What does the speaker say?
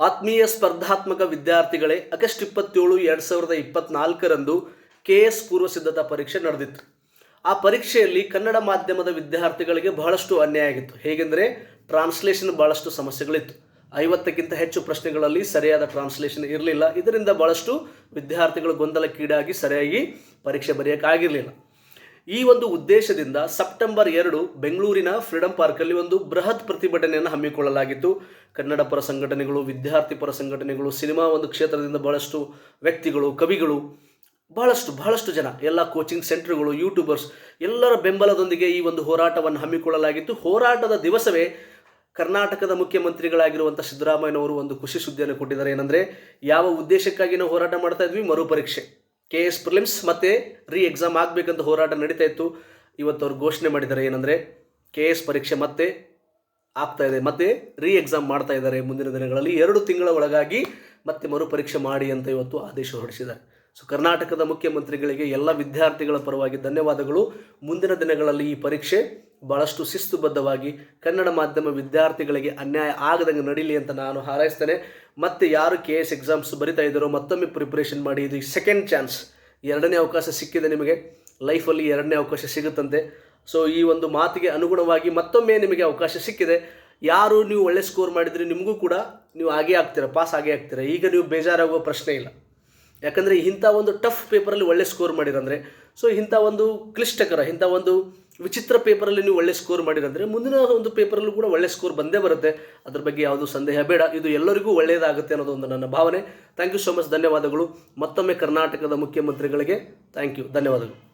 ಆತ್ಮೀಯ ಸ್ಪರ್ಧಾತ್ಮಕ ವಿದ್ಯಾರ್ಥಿಗಳೇ, ಆಗಸ್ಟ್ ಇಪ್ಪತ್ತೇಳು, ಎರಡು ಸಾವಿರದ ಇಪ್ಪತ್ನಾಲ್ಕರಂದು ಕೆ ಎಸ್ ಪೂರ್ವ ಸಿದ್ಧತಾ ಪರೀಕ್ಷೆ ನಡೆದಿತ್ತು. ಆ ಪರೀಕ್ಷೆಯಲ್ಲಿ ಕನ್ನಡ ಮಾಧ್ಯಮದ ವಿದ್ಯಾರ್ಥಿಗಳಿಗೆ ಬಹಳಷ್ಟು ಅನ್ಯಾಯ ಆಗಿತ್ತು. ಹೇಗೆಂದರೆ, ಟ್ರಾನ್ಸ್ಲೇಷನ್ ಬಹಳಷ್ಟು ಸಮಸ್ಯೆಗಳಿತ್ತು. ಐವತ್ತಕ್ಕಿಂತ ಹೆಚ್ಚು ಪ್ರಶ್ನೆಗಳಲ್ಲಿ ಸರಿಯಾದ ಟ್ರಾನ್ಸ್ಲೇಷನ್ ಇರಲಿಲ್ಲ. ಇದರಿಂದ ಬಹಳಷ್ಟು ವಿದ್ಯಾರ್ಥಿಗಳು ಗೊಂದಲಕ್ಕೀಡಾಗಿ ಸರಿಯಾಗಿ ಪರೀಕ್ಷೆ ಬರೆಯೋಕ್ಕಾಗಿರಲಿಲ್ಲ. ಈ ಒಂದು ಉದ್ದೇಶದಿಂದ ಸೆಪ್ಟೆಂಬರ್ ಎರಡು ಬೆಂಗಳೂರಿನ ಫ್ರೀಡಂ ಪಾರ್ಕಲ್ಲಿ ಒಂದು ಬೃಹತ್ ಪ್ರತಿಭಟನೆಯನ್ನು ಹಮ್ಮಿಕೊಳ್ಳಲಾಗಿತ್ತು. ಕನ್ನಡ ಪರ ಸಂಘಟನೆಗಳು, ವಿದ್ಯಾರ್ಥಿ ಪರ ಸಂಘಟನೆಗಳು, ಸಿನಿಮಾ ಒಂದು ಕ್ಷೇತ್ರದಿಂದ ಬಹಳಷ್ಟು ವ್ಯಕ್ತಿಗಳು, ಕವಿಗಳು, ಬಹಳಷ್ಟು ಬಹಳಷ್ಟು ಜನ, ಎಲ್ಲ ಕೋಚಿಂಗ್ ಸೆಂಟರ್ಗಳು, ಯೂಟ್ಯೂಬರ್ಸ್ ಎಲ್ಲರ ಬೆಂಬಲದೊಂದಿಗೆ ಈ ಒಂದು ಹೋರಾಟವನ್ನು ಹಮ್ಮಿಕೊಳ್ಳಲಾಗಿತ್ತು. ಹೋರಾಟದ ದಿವಸವೇ ಕರ್ನಾಟಕದ ಮುಖ್ಯಮಂತ್ರಿಗಳಾಗಿರುವಂಥ ಸಿದ್ದರಾಮಯ್ಯನವರು ಒಂದು ಖುಷಿ ಸುದ್ದಿಯನ್ನು ಕೊಟ್ಟಿದ್ದಾರೆ. ಏನಂದರೆ, ಯಾವ ಉದ್ದೇಶಕ್ಕಾಗಿ ನಾವು ಹೋರಾಟ ಮಾಡ್ತಾ ಇದ್ವಿ, ಮರುಪರೀಕ್ಷೆ. ಕೆ ಎಸ್ ಪ್ರಿಲಿಮ್ಸ್ ಮತ್ತು ರೀ ಎಕ್ಸಾಮ್ ಆಗಬೇಕಂತ ಹೋರಾಟ ನಡೀತಾ ಇತ್ತು. ಇವತ್ತು ಅವ್ರು ಘೋಷಣೆ ಮಾಡಿದ್ದಾರೆ ಏನಂದರೆ ಕೆ ಎಸ್ ಪರೀಕ್ಷೆ ಮತ್ತೆ ಆಗ್ತಾ ಇದೆ. ಮತ್ತೆ ರೀ ಎಕ್ಸಾಮ್ ಮಾಡ್ತಾ ಇದ್ದಾರೆ ಮುಂದಿನ ದಿನಗಳಲ್ಲಿ. ಎರಡು ತಿಂಗಳ ಒಳಗಾಗಿ ಮತ್ತೆ ಮರುಪರೀಕ್ಷೆ ಮಾಡಿ ಅಂತ ಇವತ್ತು ಆದೇಶ ಹೊರಡಿಸಿದ್ದಾರೆ. ಸೊ ಕರ್ನಾಟಕದ ಮುಖ್ಯಮಂತ್ರಿಗಳಿಗೆ ಎಲ್ಲ ವಿದ್ಯಾರ್ಥಿಗಳ ಪರವಾಗಿ ಧನ್ಯವಾದಗಳು. ಮುಂದಿನ ದಿನಗಳಲ್ಲಿ ಈ ಪರೀಕ್ಷೆ ಭಾಳಷ್ಟು ಶಿಸ್ತುಬದ್ಧವಾಗಿ ಕನ್ನಡ ಮಾಧ್ಯಮ ವಿದ್ಯಾರ್ಥಿಗಳಿಗೆ ಅನ್ಯಾಯ ಆಗದಂಗೆ ನಡೀಲಿ ಅಂತ ನಾನು ಹಾರೈಸ್ತೇನೆ. ಮತ್ತು ಯಾರು ಕೆ ಎಸ್ ಎಕ್ಸಾಮ್ಸ್ ಬರಿತಾ ಇದ್ದರೋ ಮತ್ತೊಮ್ಮೆ ಪ್ರಿಪ್ರೇಷನ್ ಮಾಡಿ. ಇದು ಸೆಕೆಂಡ್ ಚಾನ್ಸ್ ಎರಡನೇ ಅವಕಾಶ ಸಿಕ್ಕಿದೆ ನಿಮಗೆ. ಲೈಫಲ್ಲಿ ಎರಡನೇ ಅವಕಾಶ ಸಿಗುತ್ತಂತೆ. ಸೊ ಈ ಒಂದು ಮಾತಿಗೆ ಅನುಗುಣವಾಗಿ ಮತ್ತೊಮ್ಮೆ ನಿಮಗೆ ಅವಕಾಶ ಸಿಕ್ಕಿದೆ. ಯಾರು ನೀವು ಒಳ್ಳೆ ಸ್ಕೋರ್ ಮಾಡಿದರೆ ನಿಮಗೂ ಕೂಡ ನೀವು ಆಗೇ ಆಗ್ತೀರಾ ಪಾಸ್ ಆಗೇ ಆಗ್ತೀರಾ? ಈಗ ನೀವು ಬೇಜಾರಾಗುವ ಪ್ರಶ್ನೆ ಇಲ್ಲ. ಯಾಕಂದರೆ ಇಂಥ ಒಂದು ಟಫ್ ಪೇಪರಲ್ಲಿ ಒಳ್ಳೆ ಸ್ಕೋರ್ ಮಾಡಿರಂದರೆ ಸೊ ಇಂಥ ಒಂದು ಕ್ಲಿಷ್ಟಕರ, ಇಂಥ ಒಂದು ವಿಚಿತ್ರ ಪೇಪರಲ್ಲಿ ನೀವು ಒಳ್ಳೆ ಸ್ಕೋರ್ ಮಾಡಿರಂದರೆ ಮುಂದಿನ ಒಂದು ಪೇಪರಲ್ಲೂ ಕೂಡ ಒಳ್ಳೆ ಸ್ಕೋರ್ ಬಂದೇ ಬರುತ್ತೆ. ಅದ್ರ ಬಗ್ಗೆ ಯಾವುದು ಸಂದೇಹ ಬೇಡ. ಇದು ಎಲ್ಲರಿಗೂ ಒಳ್ಳೆಯದಾಗುತ್ತೆ ಅನ್ನೋದು ಒಂದು ನನ್ನ ಭಾವನೆ. ಥ್ಯಾಂಕ್ ಯು ಸೋ ಮಚ್ ಧನ್ಯವಾದಗಳು. ಮತ್ತೊಮ್ಮೆ ಕರ್ನಾಟಕದ ಮುಖ್ಯಮಂತ್ರಿಗಳಿಗೆ ಥ್ಯಾಂಕ್ ಯು ಧನ್ಯವಾದಗಳು.